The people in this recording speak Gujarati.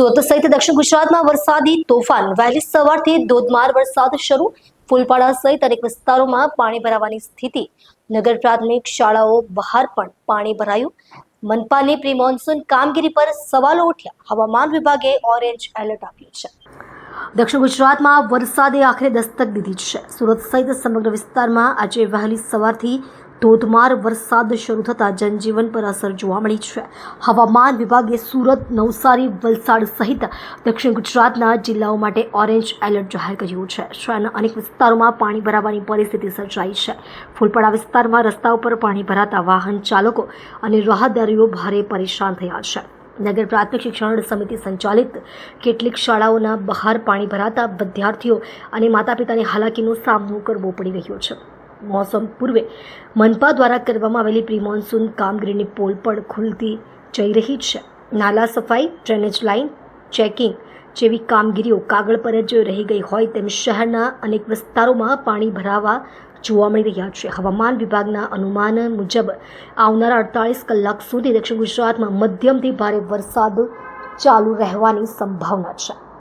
સુરત સહિત દક્ષિણ ગુજરાતમાં વરસાદી તોફાન. વહેલી સવારથી ધોધમાર વરસાદ શરૂ. ફૂલપાડા સહિત અનેક વિસ્તારોમાં પાણી ભરાવાની સ્થિતિ. નગર પ્રાથમિક શાળાઓ બહાર પણ પાણી ભરાયું. મનપાની પ્રી મોન્સૂન કામગીરી પર સવાલો ઉઠ્યા. હવામાન વિભાગે ઓરેન્જ એલર્ટ આપ્યું છે. દક્ષિણ ગુજરાતમાં વરસાદે આખરે દસ્તક દીધી છે. સુરત સહિત સમગ્ર વિસ્તારમાં આજે વહેલી સવારથી ધોધમાર વરસાદ શરૂ થતાં જનજીવન પર અસર જોવા મળી છે. હવામાન વિભાગે સુરત, નવસારી, વલસાડ સહિત દક્ષિણ ગુજરાતના જિલ્લાઓ માટે ઓરેન્જ એલર્ટ જાહેર કર્યું છે. શહેરના અનેક વિસ્તારોમાં પાણી ભરાવાની પરિસ્થિતિ સર્જાઈ છે. ફૂલપડા વિસ્તારમાં રસ્તા ઉપર પાણી ભરાતા વાહન ચાલકો અને રાહદારીઓ ભારે પરેશાન થયા છે. નગર પ્રાથમિક શિક્ષણ સમિતિ સંચાલિત કેટલીક શાળાઓના બહાર પાણી ભરાતા વિદ્યાર્થીઓ અને માતા પિતાને હાલાકીનો સામનો કરવો પડી રહ્યો છે. મોસમ પૂર્વે મનપા દ્વારા કરવામાં આવેલી પ્રી મોન્સૂન કામગીરીની પોલ પણ ખુલતી જઈ રહી છે. નાલા સફાઈ, ડ્રેનેજ લાઇન, ચેકિંગ જેવી કામગીરીઓ કાગળ પર જ રહી ગઈ હોય તેમ શહેરના અનેક વિસ્તારોમાં પાણી ભરાવા જોવા મળી રહ્યા છે. હવામાન વિભાગના અનુમાન મુજબ આવનારા અડતાળીસ કલાક સુધી દક્ષિણ ગુજરાતમાં મધ્યમથી ભારે વરસાદ ચાલુ રહેવાની સંભાવના છે.